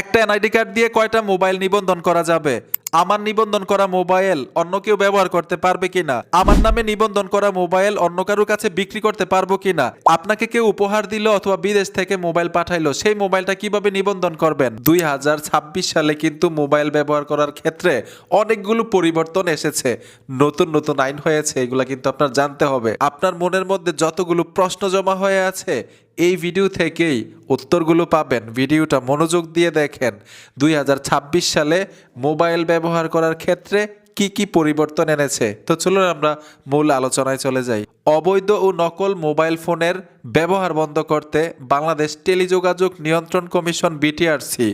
একটা NID card দিয়ে কয়টা মোবাইল নিবন্ধন করা যাবে? আমার নিবন্ধন করা মোবাইল অন্য কেউ ব্যবহার করতে পারবে কিনা? আমার নামে নিবন্ধন করা মোবাইল অন্য কারোর কাছে বিক্রি করতে পারব কিনা? আপনাকে কেউ উপহার দিল অথবা বিদেশ থেকে মোবাইল পাঠাইলো, সেই মোবাইলটা কীভাবে নিবন্ধন করবেন? দুই হাজার ছাব্বিশ সালে কিন্তু মোবাইল ব্যবহার করার ক্ষেত্রে অনেকগুলো পরিবর্তন এসেছে। নতুন নতুন আইন হয়েছে, এগুলো কিন্তু আপনার জানতে হবে। আপনার মনের মধ্যে যতগুলো প্রশ্ন জমা হয়ে আছে এই ভিডিও থেকেই উত্তরগুলো পাবেন। ভিডিওটা মনোযোগ দিয়ে দেখেন। দুই হাজার ছাব্বিশ সালে মোবাইল ব্যবহার করার ক্ষেত্রে কি কি পরিবর্তন এনেছে? তো চলুন আমরা মূল আলোচনায় চলে যাই। অবৈধ ও নকল মোবাইল ফোনের ব্যবহার বন্ধ করতে বাংলাদেশ টেলিযোগাযোগ নিয়ন্ত্রণ কমিশন বিটিআরসি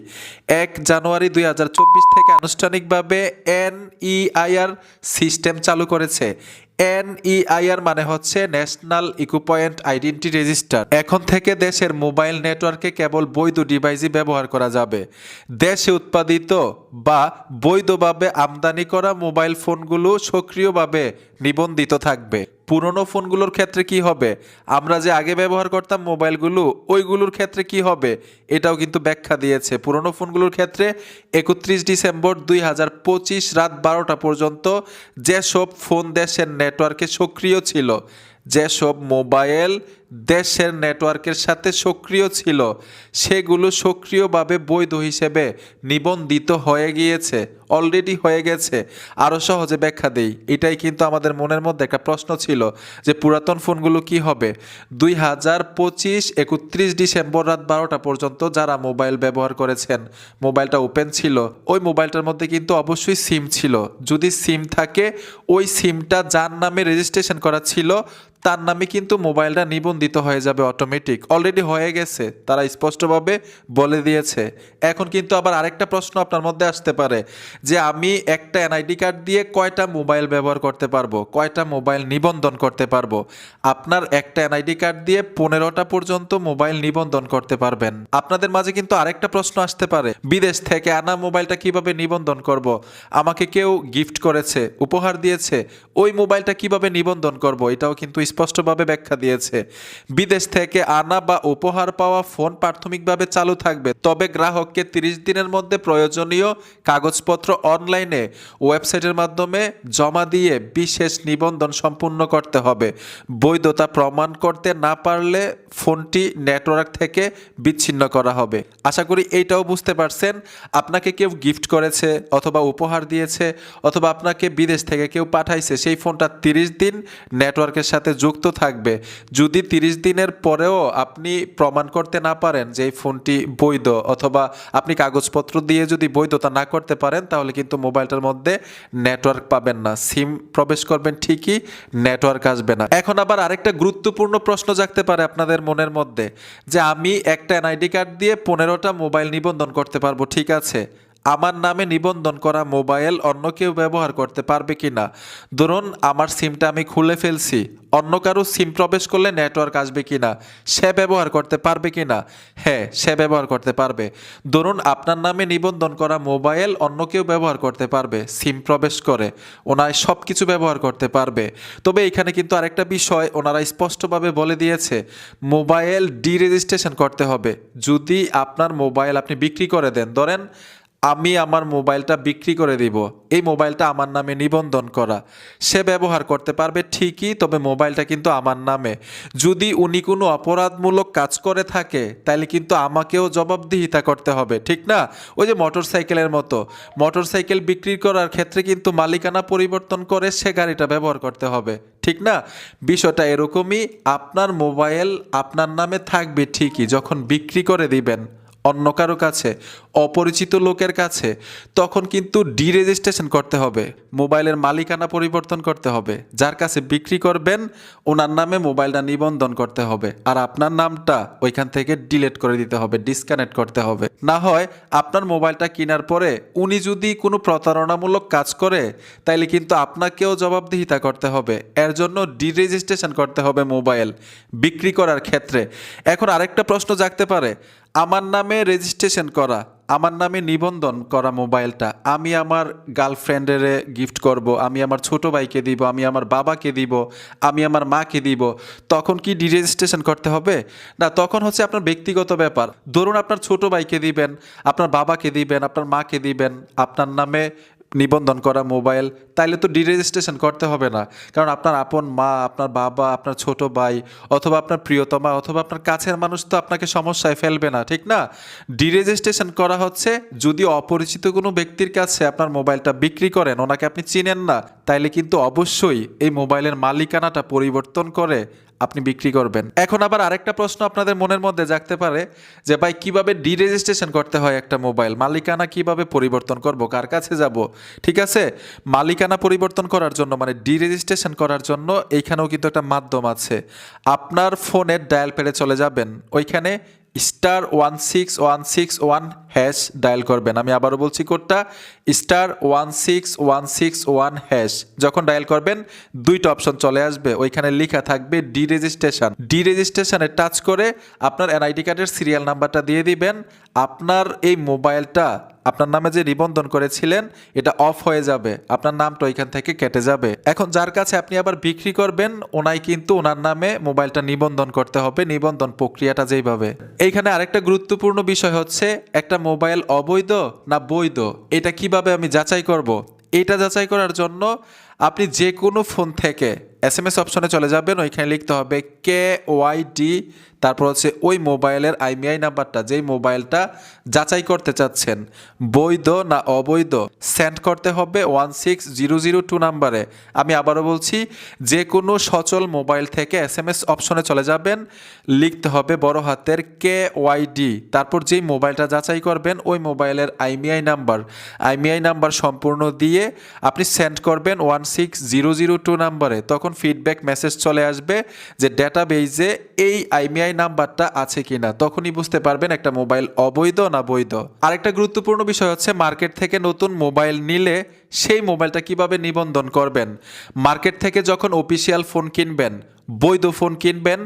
এক জানুয়ারি দুই হাজার চব্বিশ থেকে আনুষ্ঠানিকভাবে এনইআইআর সিস্টেম চালু করেছে। এনইআইআর মানে হচ্ছে ন্যাশনাল ইকুপয়েন্ট আইডেন্টি রেজিস্টার। এখন থেকে দেশের মোবাইল নেটওয়ার্কে কেবল বৈধ ডিভাইসই ব্যবহার করা যাবে। দেশে উৎপাদিত বা বৈধভাবে আমদানি করা মোবাইল ফোনগুলো সক্রিয়ভাবে নিবন্ধিত থাকবে। পুরনো ফোনগুলোর ক্ষেত্রে কি হবে? আমরা যে আগে ব্যবহার করতাম মোবাইলগুলো, ওইগুলোর ক্ষেত্রে কি হবে? এটাও কিন্তু ব্যাখ্যা দিয়েছে। পুরনো ফোনগুলোর ক্ষেত্রে একত্রিশ ডিসেম্বর দুই হাজার পঁচিশ রাত বারোটা পর্যন্ত যেসব ফোন দেশের নেটওয়ার্কে সক্রিয় ছিল, যেসব মোবাইল দেশের নেটওয়ার্কের সাথে সক্রিয় ছিল। সেগুলো সক্রিয়ভাবে বৈধ হিসেবে নিবন্ধিত হয়ে গিয়েছে অলরেডি হয়ে গেছে। আরও সহজে ব্যাখ্যা দেই। এটাই কিন্তু আমাদের মনের মধ্যে একটা প্রশ্ন ছিল যে পুরাতন ফোনগুলো কি হবে? দুই হাজার পঁচিশ একত্রিশ ডিসেম্বর রাত বারোটা পর্যন্ত যারা মোবাইল ব্যবহার করেছেন, মোবাইলটা ওপেন ছিল, ওই মোবাইলটার মধ্যে কিন্তু অবশ্যই সিম ছিল। যদি সিম থাকে, ওই সিমটা যার নামে রেজিস্ট্রেশন করা ছিল তার নামে কিন্তু মোবাইলটা নিবন্ধিত হয়ে যাবে অটোমেটিক অলরেডি হয়ে গেছে, তারা স্পষ্টভাবে বলে দিয়েছে। এখন কিন্তু আবার আরেকটা প্রশ্ন আপনার মধ্যে আসতে পারে, যে আমি একটা এনআইডি কার্ড দিয়ে কয়টা মোবাইল ব্যবহার করতে পারব, কয়টা মোবাইল নিবন্ধন করতে পারব? আপনার একটা এনআইডি কার্ড দিয়ে পনেরোটা পর্যন্ত মোবাইল নিবন্ধন করতে পারবেন। আপনাদের মাঝে কিন্তু আরেকটা প্রশ্ন আসতে পারে, বিদেশ থেকে আনা মোবাইলটা কীভাবে নিবন্ধন করব। আমাকে কেউ গিফট করেছে, উপহার দিয়েছে, ওই মোবাইলটা কীভাবে নিবন্ধন করব? এটাও কিন্তু স্পষ্টভাবে ব্যাখ্যা দিয়েছে। বিদেশ থেকে আনা বা উপহার পাওয়া ফোন প্রাথমিকভাবে চালু থাকবে, তবে গ্রাহককে তিরিশ দিনের মধ্যে প্রয়োজনীয় কাগজপত্র অনলাইনে ওয়েবসাইটের মাধ্যমে জমা দিয়ে বিশেষ নিবন্ধন সম্পূর্ণ করতে হবে। বৈধতা প্রমাণ করতে না পারলে ফোনটি নেটওয়ার্ক থেকে বিচ্ছিন্ন করা হবে। আশা করি এইটাও বুঝতে পারছেন। আপনাকে কেউ গিফট করেছে অথবা উপহার দিয়েছে, অথবা আপনাকে বিদেশ থেকে কেউ পাঠাইছে, সেই ফোনটা তিরিশ দিন নেটওয়ার্কের সাথে যুক্ত থাকবে। যদি তিরিশ দিনের পরেও আপনি প্রমাণ করতে না পারেন যে এই ফোনটি বৈধ অথবা আপনি কাগজপত্র দিয়ে যদি বৈধতা না করতে পারেন, তাহলে কিন্তু মোবাইলটার মধ্যে নেটওয়ার্ক পাবেন না। সিম প্রবেশ করবেন ঠিকই, নেটওয়ার্ক আসবে না। এখন আবার আরেকটা গুরুত্বপূর্ণ প্রশ্ন জাগতে পারে আপনাদের মনের মধ্যে, যে আমি একটা এনআইডি কার্ড দিয়ে পনেরোটা মোবাইল নিবন্ধন করতে পারব, ঠিক আছে? আমার নামে নিবন্ধন করা মোবাইল অন্য কেউ ব্যবহার করতে পারবে কি না? ধরুন, আমার সিমটা আমি খুলে ফেলছি। অন্য কারও সিম প্রবেশ করলে নেটওয়ার্ক আসবে কি না? সে ব্যবহার করতে পারবে কি না? হ্যাঁ সে ব্যবহার করতে পারবে। ধরুন, আপনার নামে নিবন্ধন করা মোবাইল অন্য কেউ ব্যবহার করতে পারবে। সিম প্রবেশ করে। ওনায় সব কিছু ব্যবহার করতে পারবে। তবে এখানে কিন্তু আরেকটা বিষয় ওনারা স্পষ্টভাবে বলে দিয়েছে, মোবাইল ডি রেজিস্ট্রেশন করতে হবে। যদি আপনার মোবাইল আপনি বিক্রি করে দেন, ধরেন আমি আমার মোবাইলটা বিক্রি করে দিব। এই মোবাইলটা আমার নামে নিবন্ধন করা। সে ব্যবহার করতে পারবে ঠিকই, তবে মোবাইলটা কিন্তু আমার নামে। যদি উনি কোনো অপরাধমূলক কাজ করে থাকে তাহলে কিন্তু আমাকেও জবাবদিহিতা করতে হবে, ঠিক না? ওই যে মোটর সাইকেলের মতো। মোটর সাইকেল বিক্রি করার ক্ষেত্রে কিন্তু মালিকানা পরিবর্তন করে সে গাড়িটা ব্যবহার করতে হবে, ঠিক না? বিষয়টা এরকমই, আপনার মোবাইল আপনার নামে থাকবে ঠিকই, যখন বিক্রি করে দিবেন। অন্য কারও কাছে, অপরিচিত লোকের কাছে, তখন কিন্তু ডি রেজিস্ট্রেশন করতে হবে, মোবাইলের মালিকানা পরিবর্তন করতে হবে। যার কাছে বিক্রি করবেন, ওনার নামে মোবাইলটা নিবন্ধন করতে হবে, আর আপনার নামটা ওইখান থেকে ডিলিট করে দিতে হবে ডিসকানেক্ট করতে হবে। না হয় আপনার মোবাইলটা কেনার পরে উনি যদি কোনো প্রতারণামূলক কাজ করে, তাইলে কিন্তু আপনাকেও জবাবদিহিতা করতে হবে। এর জন্য ডি রেজিস্ট্রেশন করতে হবে মোবাইল বিক্রি করার ক্ষেত্রে। এখন আরেকটা প্রশ্ন জাগতে পারে আমার নামে রেজিস্ট্রেশন করা, আমার নামে নিবন্ধন করা মোবাইলটা, আমি আমার গার্লফ্রেন্ডের গিফট করব, আমি আমার ছোট ভাইকে দিব, আমি আমার বাবাকে দিব, আমি আমার মাকে দিব, তখন কি ডিরেজিস্ট্রেশন করতে হবে? না, তখন হচ্ছে আপনার ব্যক্তিগত ব্যাপার। ধরুন আপনার ছোট ভাইকে দিবেন, আপনার বাবাকে দিবেন, আপনার মাকে দিবেন, আপনার নামে নিবন্ধন করা মোবাইল, তাইলে তো ডিরেজিস্ট্রেশন করতে হবে না। কারণ আপনার আপন মা, আপনার বাবা, আপনার ছোট ভাই, অথবা আপনার প্রিয়তমা, অথবা আপনার কাছের মানুষ তো আপনাকে সমস্যায় ফেলবে না, ঠিক না? ডিরেজিস্ট্রেশন করা হচ্ছে যদি অপরিচিত কোনো ব্যক্তির কাছে আপনার মোবাইলটা বিক্রি করেন, ওনাকে আপনি চিনেন না, তাইলে কিন্তু অবশ্যই এই মোবাইলের মালিকানাটা পরিবর্তন করে আপনি বিক্রি করবেন। এখন আবার আরেকটা প্রশ্ন আপনাদের মনের মধ্যে জাগতে পারে যে, ভাই, কীভাবে ডিরেজিস্ট্রেশন করতে হয় একটা মোবাইল মালিকানা কীভাবে পরিবর্তন করব? কার কাছে যাব? ঠিক আছে? মালিকানা পরিবর্তন করার জন্য মানে ডি রেজিস্ট্রেশন করার জন্য এইখানেও কিন্তু একটা মাধ্যম আছে। আপনার ফোনের ডায়াল পেডে চলে যাবেন। ওইখানে star one six one six one hash dial করবেন। আমি আবারও বলছি কোডটা, star one six one six one hash. যখন ডায়াল করবেন, দুইটা অপশন চলে আসবে। ওইখানে লেখা থাকবে ডি রেজিস্ট্রেশন ডি রেজিস্ট্রেশনে টাচ করে আপনার এনআইডি কার্ডের সিরিয়াল নাম্বারটা দিয়ে দিবেন। আপনার এই মোবাইলটা আপনার নামে যে নিবন্ধন করেছিলেন, এটা অফ হয়ে যাবে। আপনার নামটা ওইখান থেকে কেটে যাবে। এখন যার কাছে আপনি আবার বিক্রি করবেন, ওনাই কিন্তু ওনার নামে মোবাইলটা নিবন্ধন করতে হবে, নিবন্ধন প্রক্রিয়াটা যেইভাবে। এইখানে আরেকটা গুরুত্বপূর্ণ বিষয় হচ্ছে, একটা মোবাইল অবৈধ না বৈধ? এটা কীভাবে আমি যাচাই করব? এটা যাচাই করার জন্য আপনি যে কোনো ফোন থেকে এস এম এস অপশনে চলে যাবেন, ওইখানে লিখতে হবে কে ওয়াই ডি তারপর হচ্ছে ওই মোবাইলের আইমিআই নাম্বারটা, যেই মোবাইলটা যাচাই করতে চাচ্ছেন। বৈধ না অবৈধ? সেন্ড করতে হবে one six zero zero two নাম্বারে। আমি আবারও বলছি যে কোনো সচল মোবাইল থেকে এস এম এস অপশনে চলে যাবেন, লিখতে হবে বড় হাতের কে ওয়াই ডি তারপর যেই মোবাইলটা যাচাই করবেন, ওই মোবাইলের আইমিআই নাম্বার। আইমিআই নাম্বার সম্পূর্ণ দিয়ে আপনি সেন্ড করবেন one six zero zero two নাম্বারে। তখন ফিডব্যাক মেসেজ চলে আসবে যে ডেটাবেইজে এই আইমিআই নাম্বারটা আছে কিনা, তখনই বুঝতে পারবেন একটা মোবাইল অবৈধ না বৈধ। আরেকটা গুরুত্বপূর্ণ বিষয় হচ্ছে মার্কেট থেকে নতুন মোবাইল নিলে সেই মোবাইলটা কীভাবে নিবন্ধন করবেন? মার্কেট থেকে যখন অফিসিয়াল ফোন কিনবেন, বৈধ ফোন কিনবেন,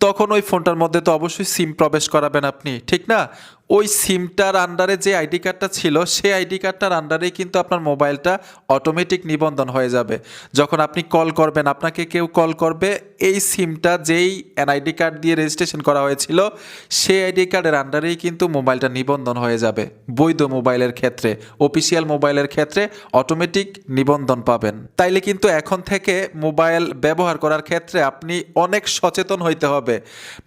তখন ওই ফোনটার মধ্যে তো অবশ্যই সিম প্রবেশ করাবেন আপনি, ঠিক না? ওই সিমটার আন্ডারে যে আইডি কার্ডটা ছিল, সেই আইডি কার্ডটার আন্ডারেই কিন্তু আপনার মোবাইলটা অটোমেটিক নিবন্ধন হয়ে যাবে। যখন আপনি কল করবেন, আপনাকে কেউ কল করবে, এই সিমটা যেই এনআইডি কার্ড দিয়ে রেজিস্ট্রেশন করা হয়েছিল, সেই আইডি কার্ডের আন্ডারেই কিন্তু মোবাইলটা নিবন্ধন হয়ে যাবে, বৈধ মোবাইলের ক্ষেত্রে অফিসিয়াল মোবাইলের ক্ষেত্রে অটোমেটিক নিবন্ধন পাবেন। তাইলে কিন্তু এখন থেকে মোবাইল ব্যবহার করার ক্ষেত্রে আপনি অনেক সচেতন হইতে হবে।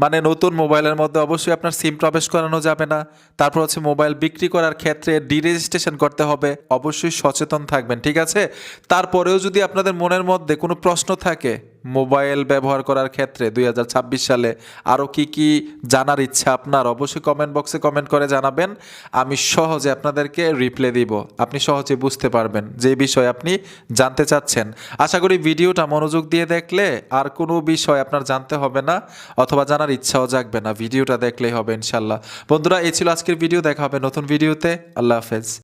মানে নতুন মোবাইলের মধ্যে অবশ্যই আপনার সিম প্রবেশ করানো যাবে না। তারপর হচ্ছে মোবাইল বিক্রি করার ক্ষেত্রে ডিরেজিস্ট্রেশন করতে হবে। অবশ্যই সচেতন থাকবেন, ঠিক আছে? তারপরেও যদি আপনাদের মনের মধ্যে কোনো প্রশ্ন থাকে মোবাইল ব্যবহার করার ক্ষেত্রে দুই হাজার ছাব্বিশ সালে আরও কি কি জানার ইচ্ছা আপনার, অবশ্যই কমেন্ট বক্সে কমেন্ট করে জানাবেন। আমি সহজে আপনাদেরকে রিপ্লে দিব। আপনি সহজে বুঝতে পারবেন যে বিষয় আপনি জানতে চাচ্ছেন। আশা করি ভিডিওটা মনোযোগ দিয়ে দেখলে আর কোনো বিষয় আপনার জানতে হবে না, অথবা জানার ইচ্ছাও জাগবে না। ভিডিওটা দেখলেই হবে ইনশাল্লাহ। বন্ধুরা, এই ছিল আজকের ভিডিও। দেখা হবে নতুন ভিডিওতে। আল্লাহ হাফেজ।